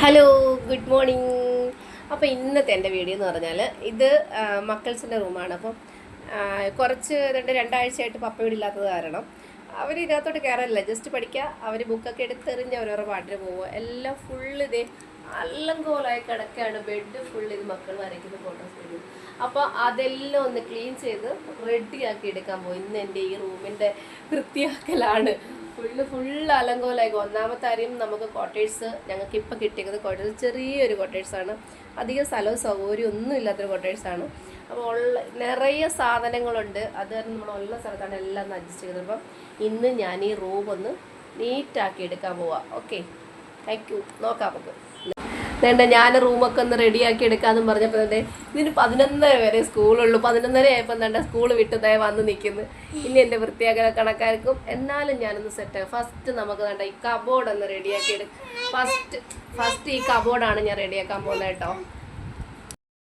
Hello good morning അപ്പോൾ ഇന്നത്തെ എന്റെ വീഡിയോ എന്ന് പറഞ്ഞാൽ ഇത് മക്കൾസിന്റെ റൂമാണ് അപ്പം കുറച്ച് രണ്ട് രണ്ടാഴ്ചയായിട്ട് പപ്പ വീടില്ലാത്തത് കാരണം അവർ ഇതിനകത്തോട്ട് കയറാനില്ല ജസ്റ്റ് പഠിക്കുക അവർ ബുക്കൊക്കെ എടുത്തെറിഞ്ഞ് അവരവരുടെ പാട്ടിന് പോവുക. എല്ലാം ഫുള്ള് ഇതേ അല്ലങ്കോലായി കിടക്കുകയാണ് ബെഡ് ഫുള്ള് ഇത് മക്കൾ വരയ്ക്കുന്ന ഫോട്ടോസ് വരും അപ്പോൾ അതെല്ലാം ഒന്ന് ക്ലീൻ ചെയ്ത് റെഡിയാക്കി എടുക്കാൻ പോയി ഇന്ന് എന്റെ ഈ റൂമിന്റെ വൃത്തിയാക്കലാണ്. Full full അലങ്കോലായി. ഒന്നാമത്തെ കാര്യം നമുക്ക് കോട്ടേഴ്സ് ഞങ്ങൾക്ക് ഇപ്പോൾ കിട്ടിയത് കോട്ടേഴ്സ് ചെറിയൊരു കോട്ടേഴ്സാണ് അധികം സ്ഥലവും സൗകര്യം ഒന്നും ഇല്ലാത്തൊരു കോട്ടേഴ്സാണ് അപ്പോൾ ഉള്ള നിറയെ സാധനങ്ങളുണ്ട്. അത് നമ്മൾ ഉള്ള സ്ഥലത്താണ് എല്ലാം അഡ്ജസ്റ്റ് ചെയ്തത്. അപ്പം ഇന്ന് ഞാൻ ഈ റൂം ഒന്ന് നീറ്റാക്കി എടുക്കാൻ പോവാം. ഓക്കെ താങ്ക് യു നോക്കാം നമുക്ക്. വേണ്ട ഞാൻ റൂമൊക്കെ ഒന്ന് റെഡിയാക്കി എടുക്കാമെന്ന് പറഞ്ഞപ്പോൾ തന്നെ ഇതിന് പതിനൊന്നര വരെ സ്കൂളുള്ളൂ പതിനൊന്നര ആയപ്പോൾ തന്നെ സ്കൂൾ വിട്ടതേ വന്ന് നിൽക്കുന്നു ഇനി എന്റെ വൃത്തിയാക്കല കണക്കാർക്കും എന്നാലും ഞാനൊന്ന് സെറ്റ് ഫസ്റ്റ് നമുക്ക് വേണ്ട ഈ കബോർഡ് ഒന്ന് റെഡിയാക്കി എടുക്കും ഫസ്റ്റ് ഫസ്റ്റ് ഈ കബോർഡാണ് ഞാൻ റെഡിയാക്കാൻ പോകുന്നത് കേട്ടോ.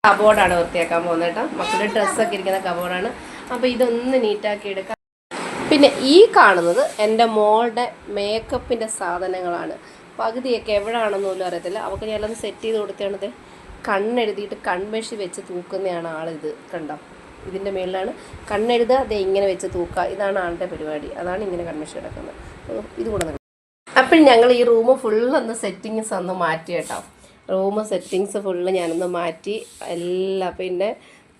കബോർഡാണ് വൃത്തിയാക്കാൻ പോകുന്നത് കേട്ടോ. മക്കളുടെ ഡ്രസ്സൊക്കെ ഇരിക്കുന്ന കബോർഡാണ് അപ്പോൾ ഇതൊന്ന് നീറ്റാക്കി എടുക്കാം. പിന്നെ ഈ കാണുന്നത് എന്റെ മോളുടെ മേക്കപ്പിന്റെ സാധനങ്ങളാണ്. പകുതിയൊക്കെ എവിടെയാണെന്ന് പോലും അറിയത്തില്ല. അവൾക്ക് ഞാനത് സെറ്റ് ചെയ്ത് കൊടുത്തതാണത്. കണ്ണെഴുതിയിട്ട് കൺമേഷി വെച്ച് തൂക്കുന്നതാണ് ആളിത് കണ്ടോ? ഇതിന്റെ മേളിലാണ്. കണ്ണെഴുതുക അതേ ഇങ്ങനെ വെച്ച് തൂക്കുക. ഇതാണ് ആളുടെ പരിപാടി. അതാണ് ഇങ്ങനെ കൺമേഷി കിടക്കുന്നത് അപ്പോൾ ഇത് കൂടെ നിർത്താം. അപ്പോൾ ഞങ്ങൾ ഈ റൂം ഫുള്ളൊന്ന് സെറ്റിങ്സ് ഒന്ന് മാറ്റി കേട്ടോ. റൂം സെറ്റിങ്സ് ഫുള്ള് ഞാനൊന്ന് മാറ്റി. എല്ലാ പിന്നെ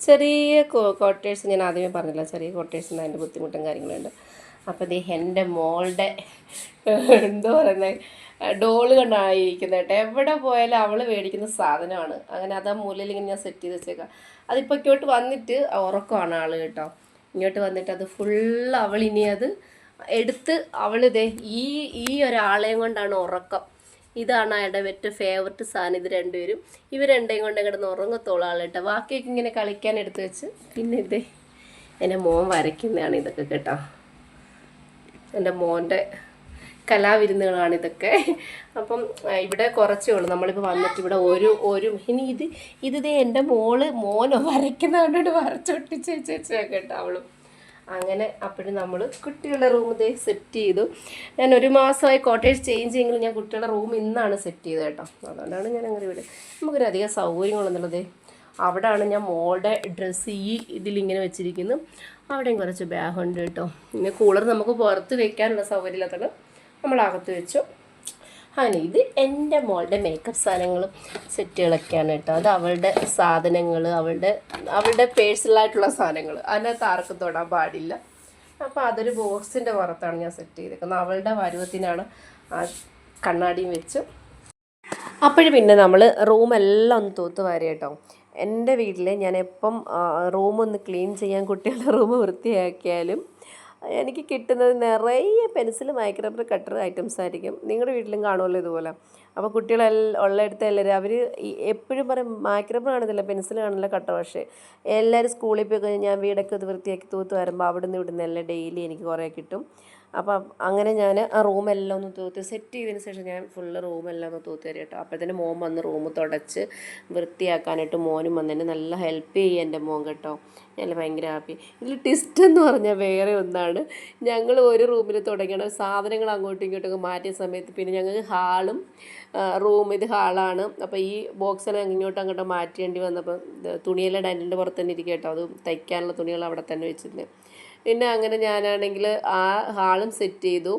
ചെറിയ ക്വാർട്ടേഴ്സ് ഞാൻ ആദ്യമേ പറഞ്ഞില്ല. ചെറിയ ക്വാർട്ടേഴ്സിന് അതിന്റെ ബുദ്ധിമുട്ടും കാര്യങ്ങളുണ്ട്. അപ്പോൾ ഇത് എന്റെ മോളുടെ എന്തോ പറയുന്നത് ഡോൾ കണ്ടായിരിക്കുന്നത് കേട്ടോ. എവിടെ പോയാലും അവൾ മേടിക്കുന്ന സാധനമാണ്. അങ്ങനെ അത് ആ മൂലയിൽ ഇങ്ങനെ ഞാൻ സെറ്റ് ചെയ്ത് വെച്ചേക്കാം. അതിപ്പോൾ ഇങ്ങോട്ട് വന്നിട്ട് ഉറക്കമാണ് ആൾ കേട്ടോ. ഇങ്ങോട്ട് വന്നിട്ട് അത് ഫുള്ള് അവൾ ഇനി അത് എടുത്ത് അവളിതേ ഈ ഈ ഒരാളെയും കൊണ്ടാണ് ഉറക്കം. ഇതാണ് അയാളുടെ ഏറ്റവും ഫേവററ്റ് സാധനം ഇത് രണ്ടുപേരും. ഇവർ രണ്ടേയും കൊണ്ട് കിടന്ന് ഉറങ്ങത്തോളം കേട്ടോ. ബാക്കിയൊക്കെ ഇങ്ങനെ കളിക്കാൻ എടുത്ത് വെച്ച്. പിന്നെ ഇതേ എന്റെ മോൻ വരയ്ക്കുന്നതാണ് ഇതൊക്കെ കേട്ടോ. എന്റെ മോന്റെ കലാവിരുന്നുകളാണ് ഇതൊക്കെ. അപ്പം ഇവിടെ കുറച്ചേ ഉള്ളൂ. നമ്മളിപ്പോൾ വന്നിട്ട് ഇവിടെ ഒരു ഒരു ഇനി ഇത് ഇത് എന്റെ മോൾ മോനോ വരയ്ക്കുന്ന കണ്ടിട്ട് വരച്ചൊട്ടിച്ച് വെച്ചേച്ചാ കേട്ടോ അവളും. അങ്ങനെ അപ്പോഴും നമ്മൾ കുട്ടികളുടെ റൂം ഇതേ സെറ്റ് ചെയ്തു. ഞാൻ ഒരു മാസമായി കോട്ടേജ് ചേഞ്ച് ചെയ്യെങ്കിലും ഞാൻ കുട്ടികളുടെ റൂം ഇന്നാണ് സെറ്റ് ചെയ്തത് കേട്ടോ. അതുകൊണ്ടാണ് ഞാൻ അങ്ങനെ ഇവിടെ നമുക്കൊരു അധികം സൗകര്യങ്ങളെന്നുള്ളത് അവിടെയാണ് ഞാൻ മോളുടെ ഡ്രസ്സ് ഈ ഇതിലിങ്ങനെ വെച്ചിരിക്കുന്നു. അവിടെയും കുറച്ച് ബാഗുണ്ട് കേട്ടോ. പിന്നെ കൂളർ നമുക്ക് പുറത്ത് വെക്കാനുള്ള സൗകര്യമില്ലാത്തത് നമ്മൾ അകത്ത് വെച്ചു. അങ്ങനെ ഇത് എന്റെ മോളുടെ മേക്കപ്പ് സാധനങ്ങളും സെറ്റുകളൊക്കെയാണ് കേട്ടോ. അത് അവളുടെ സാധനങ്ങൾ അവളുടെ അവളുടെ പേഴ്സണലായിട്ടുള്ള സാധനങ്ങൾ. അതിനകത്ത് ആർക്കും തൊടാൻ പാടില്ല. അപ്പോൾ അതൊരു ബോക്സിന്റെ പുറത്താണ് ഞാൻ സെറ്റ് ചെയ്തേക്കുന്നത്. അവളുടെ പരുവത്തിനാണ് ആ കണ്ണാടിയും വെച്ച്. അപ്പോഴും പിന്നെ നമ്മൾ റൂമെല്ലാം ഒന്ന് തൂത്ത് വാരി കേട്ടോ. എന്റെ വീട്ടിൽ ഞാൻ എപ്പം റൂം ഒന്ന് ക്ലീൻ ചെയ്യാൻ കുട്ടികളുടെ റൂം വൃത്തിയാക്കിയാലും എനിക്ക് കിട്ടുന്നത് നിറയെ പെൻസിൽ മൈക്രോബർ കട്ടർ ഐറ്റംസ് ആയിരിക്കും. നിങ്ങളുടെ വീട്ടിലും കാണുമല്ലോ ഇതുപോലെ. അപ്പോൾ കുട്ടികളെല്ലാം ഉള്ളിടത്ത് എല്ലാവരും അവർ എപ്പോഴും പറയും മൈക്രോബർ കാണുന്നില്ല പെൻസിൽ കാണില്ല കട്ടർ പക്ഷേ എല്ലാവരും സ്കൂളിൽ പോയി കഴിഞ്ഞാൽ ഞാൻ വീടൊക്കെ ഇത് വൃത്തിയാക്കി തൂത്ത് വരുമ്പോൾ അവിടെ നിന്ന് ഇവിടുന്ന് എല്ലാം ഡെയിലി എനിക്ക് കുറേ കിട്ടും. അപ്പം അങ്ങനെ ഞാൻ ആ റൂമെല്ലാം ഒന്ന് തൂത്ത് സെറ്റ് ചെയ്തതിന് ശേഷം ഞാൻ ഫുള്ള് റൂമെല്ലാം ഒന്ന് തൂത്ത് തരും കേട്ടോ. അപ്പോഴത്തേന് മോൻ വന്ന് റൂം തുടച്ച് വൃത്തിയാക്കാനായിട്ട് മോനും വന്നതിന് നല്ല ഹെൽപ്പ് ചെയ്യും എന്റെ മോൻ കേട്ടോ. ഞാൻ ഭയങ്കര ഹാപ്പി ഇതിൽ ട്വിസ്റ്റ് എന്ന് പറഞ്ഞാൽ വേറെ ഒന്നാണ്. ഞങ്ങൾ ഒരു റൂമിൽ തുടങ്ങിയാണ്. സാധനങ്ങൾ അങ്ങോട്ടും ഇങ്ങോട്ടും മാറ്റിയ സമയത്ത് പിന്നെ ഞങ്ങൾക്ക് ഹാളും റൂം ഇത് ഹാളാണ് അപ്പോൾ ഈ ബോക്സെല്ലാം ഇങ്ങോട്ടും അങ്ങോട്ടും മാറ്റേണ്ടി വന്നപ്പോൾ തുണിയെല്ലാം ഡൈനിന്റെ പുറത്ത് തന്നെ ഇരിക്കും കേട്ടോ. അത് തയ്ക്കാനുള്ള തുണികൾ അവിടെ തന്നെ വെച്ചിരുന്നത്. പിന്നെ അങ്ങനെ ഞാനാണെങ്കിൽ ആ ഹാളും സെറ്റ് ചെയ്തു.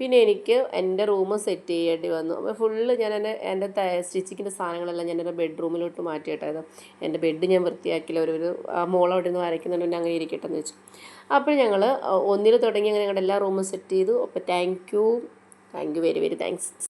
പിന്നെ എനിക്ക് എന്റെ റൂമും സെറ്റ് ചെയ്യേണ്ടി വന്നു. അപ്പോൾ ഫുള്ള് ഞാൻ എന്റെ എന്റെ സ്റ്റിച്ചിങ്ങിന്റെ സാധനങ്ങളെല്ലാം ഞാൻ എന്റെ ബെഡ്റൂമിലോട്ട് മാറ്റിയിട്ടായിരുന്നു. എന്റെ ബെഡ് ഞാൻ വൃത്തിയാക്കില്ല ഒരു ഒരു മോളം മോൾ അവിടെ നിന്ന് വരയ്ക്കുന്നുണ്ട്. പിന്നെ അങ്ങനെ ഇരിക്കട്ടെ എന്ന് വെച്ചു. അപ്പോൾ ഞങ്ങൾ ഒന്നിൽ തുടങ്ങി അങ്ങനെ ഞങ്ങളുടെ എല്ലാ റൂമും സെറ്റ് ചെയ്തു. അപ്പോൾ thank you. Thank you. Very very thanks.